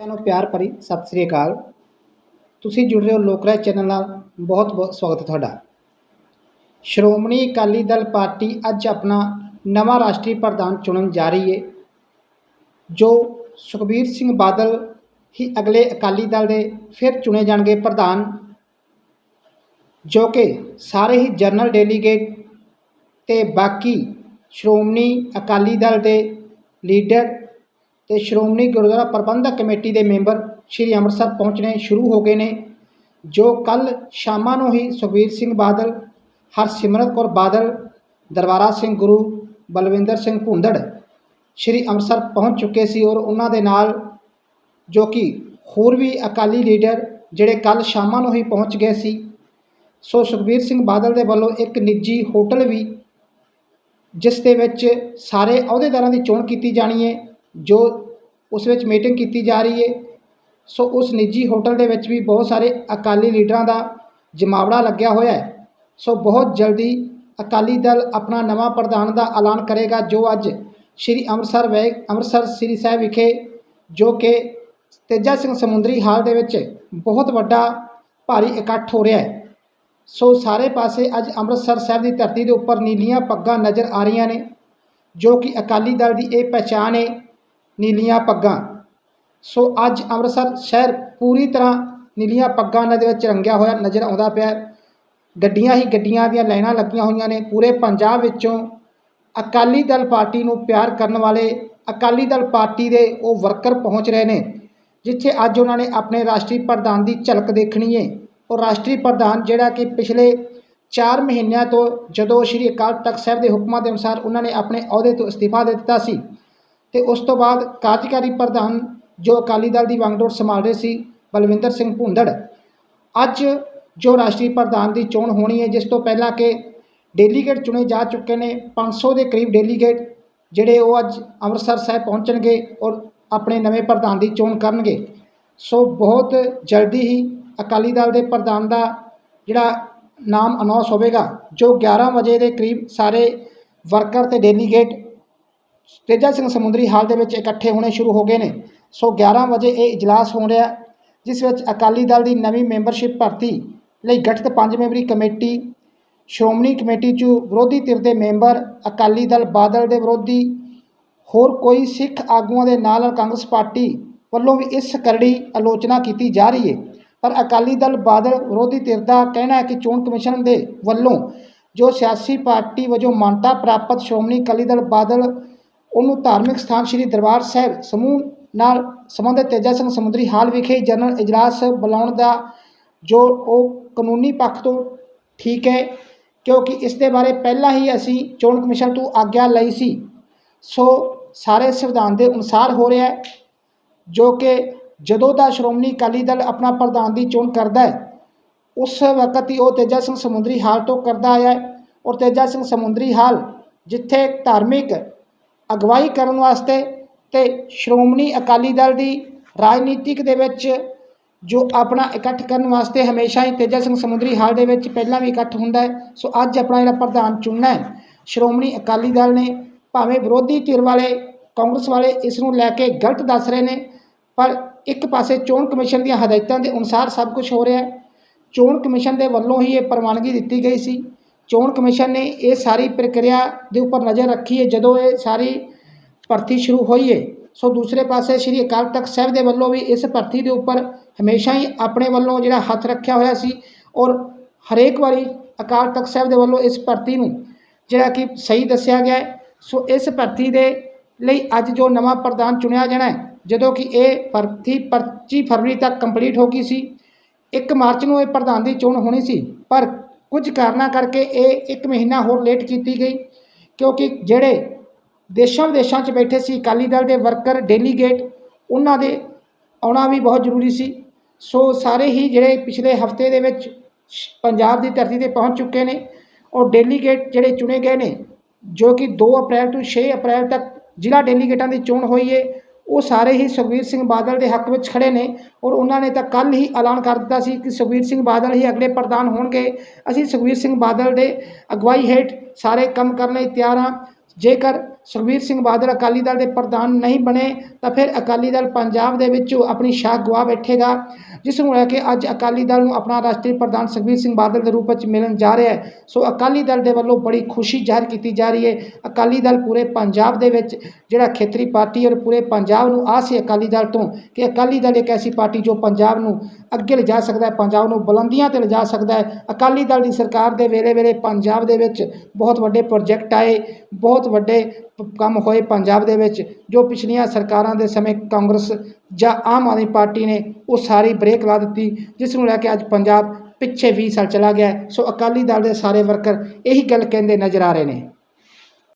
ਨੂੰ ਪਿਆਰ ਭਰੀ ਸਤਿ ਸ੍ਰੀ ਅਕਾਲ। ਤੁਸੀਂ ਜੁੜ ਰਹੇ ਹੋ ਲੋਕਰਾਜ ਚੈਨਲ ਨਾਲ। ਬਹੁਤ ਬਹੁਤ ਸਵਾਗਤ ਹੈ ਤੁਹਾਡਾ। ਸ਼੍ਰੋਮਣੀ ਅਕਾਲੀ ਦਲ ਪਾਰਟੀ ਅੱਜ ਆਪਣਾ ਨਵਾਂ ਰਾਸ਼ਟਰੀ ਪ੍ਰਧਾਨ ਚੁਣਨ ਜਾ ਰਹੀ ਹੈ। ਜੋ ਸੁਖਬੀਰ ਸਿੰਘ ਬਾਦਲ ਹੀ ਅਗਲੇ ਅਕਾਲੀ ਦਲ ਦੇ ਫਿਰ ਚੁਣੇ ਜਾਣਗੇ ਪ੍ਰਧਾਨ, ਜੋ ਕਿ ਸਾਰੇ ਹੀ ਜਨਰਲ ਡੈਲੀਗੇਟ ਤੇ ਬਾਕੀ ਸ਼੍ਰੋਮਣੀ ਅਕਾਲੀ ਦਲ ਦੇ ਲੀਡਰ ਤੇ ਸ਼੍ਰੋਮਣੀ ਗੁਰਦੁਆਰਾ ਪ੍ਰਬੰਧਕ ਕਮੇਟੀ ਦੇ ਮੈਂਬਰ ਸ਼੍ਰੀ ਅੰਮ੍ਰਿਤਸਰ ਪਹੁੰਚਣੇ ਸ਼ੁਰੂ ਹੋ ਗਏ ਨੇ, ਜੋ ਕੱਲ ਸ਼ਾਮਾਂ ਨੂੰ ਹੀ ਸੁਖਬੀਰ ਸਿੰਘ ਬਾਦਲ, ਹਰਸਿਮਰਤ ਕੌਰ ਬਾਦਲ, ਦਰਬਾਰਾ ਸਿੰਘ ਗੁਰੂ ਬਲਵਿੰਦਰ ਸਿੰਘ ਭੁੰਦੜ ਸ਼੍ਰੀ ਅੰਮ੍ਰਿਤਸਰ ਪਹੁੰਚ ਚੁੱਕੇ ਸੀ ਔਰ ਉਹਨਾਂ ਦੇ ਨਾਲ ਜੋ ਕਿ ਹੋਰ ਵੀ ਅਕਾਲੀ ਲੀਡਰ ਜਿਹੜੇ ਕੱਲ ਸ਼ਾਮਾਂ ਨੂੰ ਹੀ ਪਹੁੰਚ ਗਏ ਸੀ, ਸੋ ਸੁਖਬੀਰ ਸਿੰਘ ਬਾਦਲ ਦੇ ਵੱਲੋਂ ਇੱਕ ਨਿੱਜੀ ਹੋਟਲ ਵੀ, ਜਿਸ ਦੇ ਵਿੱਚ ਸਾਰੇ ਅਹੁਦੇਦਾਰਾਂ ਦੀ ਚੋਣ ਕੀਤੀ ਜਾਣੀ ਹੈ ਜੋ ਉਸ ਵਿੱਚ ਮੀਟਿੰਗ ਕੀਤੀ ਜਾ ਰਹੀ ਹੈ, ਸੋ ਉਸ ਨਿੱਜੀ ਹੋਟਲ ਦੇ ਵਿੱਚ ਵੀ ਬਹੁਤ ਸਾਰੇ ਅਕਾਲੀ ਲੀਡਰਾਂ ਦਾ ਜਮਾਵੜਾ ਲੱਗਿਆ ਹੋਇਆ ਹੈ। ਸੋ ਬਹੁਤ ਜਲਦੀ ਅਕਾਲੀ ਦਲ ਆਪਣਾ ਨਵਾਂ ਪ੍ਰਧਾਨ ਦਾ ਐਲਾਨ ਕਰੇਗਾ, ਜੋ ਅੱਜ ਸ਼੍ਰੀ ਅੰਮ੍ਰਿਤਸਰ ਵੇ ਅੰਮ੍ਰਿਤਸਰ ਸ੍ਰੀ ਸਾਹਿਬ ਵਿਖੇ, ਜੋ ਕਿ ਤੇਜਾ ਸਿੰਘ ਸਮੁੰਦਰੀ ਹਾਲ ਦੇ ਵਿੱਚ ਬਹੁਤ ਵੱਡਾ ਭਾਰੀ ਇਕੱਠ ਹੋ ਰਿਹਾ ਹੈ। ਸੋ ਸਾਰੇ ਪਾਸੇ ਅੱਜ ਅੰਮ੍ਰਿਤਸਰ ਸਾਹਿਬ ਦੀ ਧਰਤੀ ਦੇ ਉੱਪਰ ਨੀਲੀਆਂ ਪੱਗਾਂ ਨਜ਼ਰ ਆ ਰਹੀਆਂ ਨੇ, ਜੋ ਕਿ ਅਕਾਲੀ ਦਲ ਦੀ ਇਹ ਪਹਿਚਾਣ ਹੈ ਨੀਲੀਆਂ ਪੱਗਾਂ। ਸੋ ਅੱਜ ਅੰਮ੍ਰਿਤਸਰ ਸ਼ਹਿਰ ਪੂਰੀ ਤਰ੍ਹਾਂ ਨੀਲੀਆਂ ਪੱਗਾਂ ਦੇ ਵਿੱਚ ਰੰਗਿਆ ਹੋਇਆ ਨਜ਼ਰ ਆਉਂਦਾ ਪਿਆ ਗੱਡੀਆਂ ਹੀ ਗੱਡੀਆਂ ਦੀਆਂ ਲਾਈਨਾਂ ਲੱਗੀਆਂ ਹੋਈਆਂ ਨੇ। ਪੂਰੇ ਪੰਜਾਬ ਵਿੱਚੋਂ ਅਕਾਲੀ ਦਲ ਪਾਰਟੀ ਨੂੰ ਪਿਆਰ ਕਰਨ ਵਾਲੇ ਅਕਾਲੀ ਦਲ ਪਾਰਟੀ ਦੇ ਉਹ ਵਰਕਰ ਪਹੁੰਚ ਰਹੇ ਨੇ, ਜਿੱਥੇ ਅੱਜ ਉਹਨਾਂ ਨੇ ਆਪਣੇ ਰਾਸ਼ਟਰੀ ਪ੍ਰਧਾਨ ਦੀ ਝਲਕ ਦੇਖਣੀ ਹੈ ਉਹ ਰਾਸ਼ਟਰੀ ਪ੍ਰਧਾਨ ਜਿਹੜਾ ਕਿ ਪਿਛਲੇ 4 ਮਹੀਨਿਆਂ ਤੋਂ ਜਦੋਂ ਸ਼੍ਰੀ ਅਕਾਲ ਤਖਤ ਸਾਹਿਬ ਦੇ ਹੁਕਮਾਂ ਦੇ ਅਨੁਸਾਰ ਉਹਨਾਂ ਨੇ ਆਪਣੇ ਅਹੁਦੇ ਤੋਂ ਅਸਤੀਫਾ ਦੇ ਦਿੱਤਾ ਸੀ ਅਤੇ ਉਸ ਤੋਂ ਬਾਅਦ ਕਾਰਜਕਾਰੀ ਪ੍ਰਧਾਨ ਜੋ ਅਕਾਲੀ ਦਲ ਦੀ ਵਾਂਗਡੋਰ ਸੰਭਾਲ ਰਹੇ ਸੀ, ਬਲਵਿੰਦਰ ਸਿੰਘ ਭੁੰਦੜ। ਅੱਜ ਜੋ ਰਾਸ਼ਟਰੀ ਪ੍ਰਧਾਨ ਦੀ ਚੋਣ ਹੋਣੀ ਹੈ, ਜਿਸ ਤੋਂ ਪਹਿਲਾਂ ਕਿ ਡੈਲੀਗੇਟ ਚੁਣੇ ਜਾ ਚੁੱਕੇ ਨੇ 500 ਦੇ ਕਰੀਬ ਡੈਲੀਗੇਟ ਜਿਹੜੇ ਉਹ ਅੱਜ ਅੰਮ੍ਰਿਤਸਰ ਸਾਹਿਬ ਪਹੁੰਚਣਗੇ ਔਰ ਆਪਣੇ ਨਵੇਂ ਪ੍ਰਧਾਨ ਦੀ ਚੋਣ ਕਰਨਗੇ। ਸੋ ਬਹੁਤ ਜਲਦੀ ਹੀ ਅਕਾਲੀ ਦਲ ਦੇ ਪ੍ਰਧਾਨ ਦਾ ਜਿਹੜਾ ਨਾਮ ਅਨਾਉਂਸ ਹੋਵੇਗਾ, ਜੋ 11 ਵਜੇ ਦੇ ਕਰੀਬ ਸਾਰੇ ਵਰਕਰ ਤੇ ਡੈਲੀਗੇਟ ਤੇਜਾ ਸਿੰਘ ਸਮੁੰਦਰੀ ਹਾਲ ਦੇ ਵਿੱਚ ਇਕੱਠੇ ਹੋਣੇ ਸ਼ੁਰੂ ਹੋ ਗਏ ਨੇ। ਸੋ 11 ਵਜੇ ਇਹ ਇਜਲਾਸ ਹੋ ਰਿਹਾ, ਜਿਸ ਵਿੱਚ ਅਕਾਲੀ ਦਲ ਦੀ ਨਵੀਂ ਮੈਂਬਰਸ਼ਿਪ ਭਰਤੀ ਲਈ ਗਠਿਤ ਪੰਜ ਮੈਂਬਰੀ ਕਮੇਟੀ, ਸ਼੍ਰੋਮਣੀ ਕਮੇਟੀ 'ਚ ਵਿਰੋਧੀ ਧਿਰ ਦੇ ਮੈਂਬਰ, ਅਕਾਲੀ ਦਲ ਬਾਦਲ ਦੇ ਵਿਰੋਧੀ, ਹੋਰ ਕੋਈ ਸਿੱਖ ਆਗੂਆਂ ਦੇ ਨਾਲ ਨਾਲ ਕਾਂਗਰਸ ਪਾਰਟੀ ਵੱਲੋਂ ਵੀ ਇਸ ਕਰੜੀ ਆਲੋਚਨਾ ਕੀਤੀ ਜਾ ਰਹੀ ਹੈ। ਪਰ ਅਕਾਲੀ ਦਲ ਬਾਦਲ ਵਿਰੋਧੀ ਧਿਰ ਦਾ ਕਹਿਣਾ ਹੈ ਕਿ ਚੋਣ ਕਮਿਸ਼ਨ ਦੇ ਵੱਲੋਂ ਜੋ ਸਿਆਸੀ ਪਾਰਟੀ ਵਜੋਂ ਮਾਨਤਾ ਪ੍ਰਾਪਤ ਸ਼੍ਰੋਮਣੀ ਅਕਾਲੀ ਦਲ ਬਾਦਲ ਉਹਨੂੰ ਧਾਰਮਿਕ ਸਥਾਨ ਸ੍ਰੀ ਦਰਬਾਰ ਸਾਹਿਬ ਸਮੂਹ ਨਾਲ ਸੰਬੰਧਿਤ ਤੇਜਾ ਸਿੰਘ ਸਮੁੰਦਰੀ ਹਾਲ ਵਿਖੇ ਜਨਰਲ ਇਜਲਾਸ ਬੁਲਾਉਣ ਦਾ ਜੋ ਉਹ ਕਾਨੂੰਨੀ ਪੱਖ ਤੋਂ ਠੀਕ ਹੈ, ਕਿਉਂਕਿ ਇਸ ਦੇ ਬਾਰੇ ਪਹਿਲਾਂ ਹੀ ਅਸੀਂ ਚੋਣ ਕਮਿਸ਼ਨ ਤੋਂ ਆਗਿਆ ਲਈ ਸੀ। ਸੋ ਸਾਰੇ ਸੰਵਿਧਾਨ ਦੇ ਅਨੁਸਾਰ ਹੋ ਰਿਹਾ ਹੈ, ਜੋ ਕਿ ਜਦੋਂ ਦਾ ਸ਼੍ਰੋਮਣੀ ਅਕਾਲੀ ਦਲ ਆਪਣਾ ਪ੍ਰਧਾਨ ਦੀ ਚੋਣ ਕਰਦਾ ਹੈ, ਉਸ ਵਕਤ ਹੀ ਉਹ ਤੇਜਾ ਸਿੰਘ ਸਮੁੰਦਰੀ ਹਾਲ ਤੋਂ ਕਰਦਾ ਆਇਆ ਹੈ। ਔਰ ਤੇਜਾ ਸਿੰਘ ਸਮੁੰਦਰੀ ਹਾਲ, ਜਿੱਥੇ ਧਾਰਮਿਕ ਅਗਵਾਈ ਕਰਨ ਵਾਸਤੇ ਤੇ ਸ਼੍ਰੋਮਣੀ ਅਕਾਲੀ ਦਲ ਦੀ ਰਾਜਨੀਤਿਕ ਦੇ ਵਿੱਚ ਜੋ ਆਪਣਾ ਇਕੱਠ ਕਰਨ ਵਾਸਤੇ ਹਮੇਸ਼ਾ ਹੀ ਤੇਜਾ ਸਿੰਘ ਸਮੁੰਦਰੀ ਹਾਲ ਦੇ ਵਿੱਚ ਪਹਿਲਾਂ ਵੀ ਇਕੱਠ ਹੁੰਦਾ ਹੈ, ਸੋ ਅੱਜ ਆਪਣਾ ਜਿਹੜਾ ਪ੍ਰਧਾਨ ਚੁਣਨਾ ਹੈ, ਸ਼੍ਰੋਮਣੀ ਅਕਾਲੀ ਦਲ ਨੇ ਭਾਵੇਂ ਵਿਰੋਧੀ ਧਿਰ ਵਾਲੇ, ਕਾਂਗਰਸ ਵਾਲੇ ਇਸ ਨੂੰ ਲੈ ਕੇ ਗਲਤ ਦੱਸ ਰਹੇ ਨੇ, ਪਰ ਇੱਕ ਪਾਸੇ ਚੋਣ ਕਮਿਸ਼ਨ ਦੀਆਂ ਹਦਾਇਤਾਂ ਦੇ ਅਨੁਸਾਰ ਸਭ ਕੁਝ ਹੋ ਰਿਹਾ ਹੈ। ਚੋਣ ਕਮਿਸ਼ਨ ਦੇ ਵੱਲੋਂ ਹੀ ਇਹ ਪ੍ਰਵਾਨਗੀ ਦਿੱਤੀ ਗਈ ਸੀ। ਚੋਣ ਕਮਿਸ਼ਨ ਨੇ ਇਹ ਸਾਰੀ ਪ੍ਰਕਿਰਿਆ ਦੇ ਉੱਪਰ ਨਜ਼ਰ ਰੱਖੀ ਹੈ, ਜਦੋਂ ਇਹ ਸਾਰੀ ਭਰਤੀ ਸ਼ੁਰੂ ਹੋਈ ਹੈ। ਸੋ ਦੂਸਰੇ ਪਾਸੇ ਸ਼੍ਰੀ ਅਕਾਲ ਤਖਤ ਸਾਹਿਬ ਦੇ ਵੱਲੋਂ ਵੀ ਇਸ ਭਰਤੀ ਦੇ ਉੱਪਰ ਹਮੇਸ਼ਾ ਹੀ ਆਪਣੇ ਵੱਲੋਂ ਜਿਹੜਾ ਹੱਥ ਰੱਖਿਆ ਹੋਇਆ ਸੀ ਔਰ ਹਰੇਕ ਵਾਰੀ ਅਕਾਲ ਤਖਤ ਸਾਹਿਬ ਦੇ ਵੱਲੋਂ ਇਸ ਭਰਤੀ ਨੂੰ ਜਿਹੜਾ ਕਿ ਸਹੀ ਦੱਸਿਆ ਗਿਆ ਸੋ ਇਸ ਭਰਤੀ ਦੇ ਲਈ ਅੱਜ ਜੋ ਨਵਾਂ ਪ੍ਰਧਾਨ ਚੁਣਿਆ ਜਾਣਾ ਹੈ, ਜਦੋਂ ਕਿ ਇਹ ਭਰਤੀ 25 ਫਰਵਰੀ ਤੱਕ ਕੰਪਲੀਟ ਹੋ ਗਈ ਸੀ। 1 ਮਾਰਚ ਨੂੰ ਇਹ ਪ੍ਰਧਾਨ ਦੀ ਚੋਣ ਹੋਣੀ ਸੀ, ਪਰ ਕੁਝ ਕਾਰਨਾਂ ਕਰਕੇ ਇਹ 1 ਮਹੀਨਾ ਹੋਰ ਲੇਟ ਕੀਤੀ ਗਈ, ਕਿਉਂਕਿ ਜਿਹੜੇ ਦੇਸ਼ਾਂ ਵਿਦੇਸ਼ਾਂ 'ਚ ਬੈਠੇ ਸੀ, ਅਕਾਲੀ ਦਲ ਦੇ ਵਰਕਰ ਡੈਲੀਗੇਟ ਉਹਨਾਂ ਦੇ ਆਉਣਾ ਵੀ ਬਹੁਤ ਜ਼ਰੂਰੀ ਸੀ। ਸੋ ਸਾਰੇ ਹੀ ਜਿਹੜੇ ਪਿਛਲੇ ਹਫ਼ਤੇ ਦੇ ਵਿੱਚ ਸ਼- ਪੰਜਾਬ ਦੀ ਧਰਤੀ ਤੇ ਪਹੁੰਚ ਚੁੱਕੇ ਨੇ ਔਰ ਡੈਲੀਗੇਟ ਜਿਹੜੇ ਚੁਣੇ ਗਏ ਨੇ, ਜੋ ਕਿ 2 ਅਪ੍ਰੈਲ ਤੋਂ 6 ਅਪ੍ਰੈਲ ਤੱਕ ਜ਼ਿਲ੍ਹਾ ਡੈਲੀਗੇਟਾਂ ਦੀ ਚੋਣ ਹੋਈ ਹੈ ਉਹ ਸਾਰੇ ਹੀ ਸੁਖਬੀਰ ਸਿੰਘ ਬਾਦਲ ਦੇ ਹੱਕ ਵਿੱਚ ਖੜੇ ਨੇ ਔਰ ਉਹਨਾਂ ਨੇ ਤਾਂ ਕੱਲ ਹੀ ਐਲਾਨ ਕਰ ਦਿੱਤਾ ਸੀ ਕਿ ਸੁਖਬੀਰ ਸਿੰਘ ਬਾਦਲ ਹੀ ਅਗਲੇ ਪ੍ਰਧਾਨ ਹੋਣਗੇ। ਅਸੀਂ ਸੁਖਬੀਰ ਸਿੰਘ ਬਾਦਲ ਦੇ ਅਗਵਾਈ ਹੇਠ ਸਾਰੇ ਕੰਮ ਕਰਨ ਲਈ ਤਿਆਰ ਹਾਂ। ਜੇਕਰ ਸੁਖਬੀਰ ਸਿੰਘ ਬਾਦਲ ਅਕਾਲੀ ਦਲ ਦੇ ਪ੍ਰਧਾਨ ਨਹੀਂ ਬਣੇ, ਤਾਂ ਫਿਰ ਅਕਾਲੀ ਦਲ ਪੰਜਾਬ ਦੇ ਵਿੱਚ ਆਪਣੀ ਸ਼ਾਖ ਗਵਾ ਬੈਠੇਗਾ, ਜਿਸ ਨੂੰ ਲੈ ਕੇ ਅੱਜ ਅਕਾਲੀ ਦਲ ਨੂੰ ਆਪਣਾ ਰਾਸ਼ਟਰੀ ਪ੍ਰਧਾਨ ਸੁਖਬੀਰ ਸਿੰਘ ਬਾਦਲ ਦੇ ਰੂਪ ਵਿੱਚ ਮਿਲਣ ਜਾ ਰਿਹਾ ਹੈ। ਸੋ ਅਕਾਲੀ ਦਲ ਦੇ ਵੱਲੋਂ ਬੜੀ ਖੁਸ਼ੀ ਜ਼ਾਹਰ ਕੀਤੀ ਜਾ ਰਹੀ ਹੈ। ਅਕਾਲੀ ਦਲ ਪੂਰੇ ਪੰਜਾਬ ਦੇ ਵਿੱਚ ਜਿਹੜਾ ਖੇਤਰੀ ਪਾਰਟੀ ਔਰ ਪੂਰੇ ਪੰਜਾਬ ਨੂੰ ਆਸ ਹੈ ਅਕਾਲੀ ਦਲ ਤੋਂ ਕਿ ਅਕਾਲੀ ਦਲ ਇੱਕ ਐਸੀ ਪਾਰਟੀ ਜੋ ਪੰਜਾਬ ਨੂੰ ਅੱਗੇ ਲਿਜਾ ਸਕਦਾ ਹੈ, ਪੰਜਾਬ ਨੂੰ ਬੁਲੰਦੀਆਂ ਤੇ ਲਿਜਾ ਸਕਦਾ ਹੈ। ਅਕਾਲੀ ਦਲ ਦੀ ਸਰਕਾਰ ਦੇ ਵੇਲੇ ਵੇਲੇ ਪੰਜਾਬ ਦੇ ਵਿੱਚ ਬਹੁਤ ਵੱਡੇ ਪ੍ਰੋਜੈਕਟ ਆਏ। ਬਹੁਤ ਵੱਡੇ ਪ- ਕੰਮ ਹੋਏ ਪੰਜਾਬ ਦੇ ਵਿੱਚ, ਜੋ ਪਿਛਲੀਆਂ ਸਰਕਾਰਾਂ ਦੇ ਸਮੇਂ ਕਾਂਗਰਸ ਜਾਂ ਆਮ ਆਦਮੀ ਪਾਰਟੀ ਨੇ ਉਹ ਸਾਰੀ ਬ੍ਰੇਕ ਲਾ ਦਿੱਤੀ, ਜਿਸ ਨੂੰ ਲੈ ਕੇ ਅੱਜ ਪੰਜਾਬ ਪਿੱਛੇ 20 ਸਾਲ ਚਲਾ ਗਿਆ ਸੋ ਅਕਾਲੀ ਦਲ ਦੇ ਸਾਰੇ ਵਰਕਰ ਇਹੀ ਗੱਲ ਕਹਿੰਦੇ ਨਜ਼ਰ ਆ ਰਹੇ ਨੇ।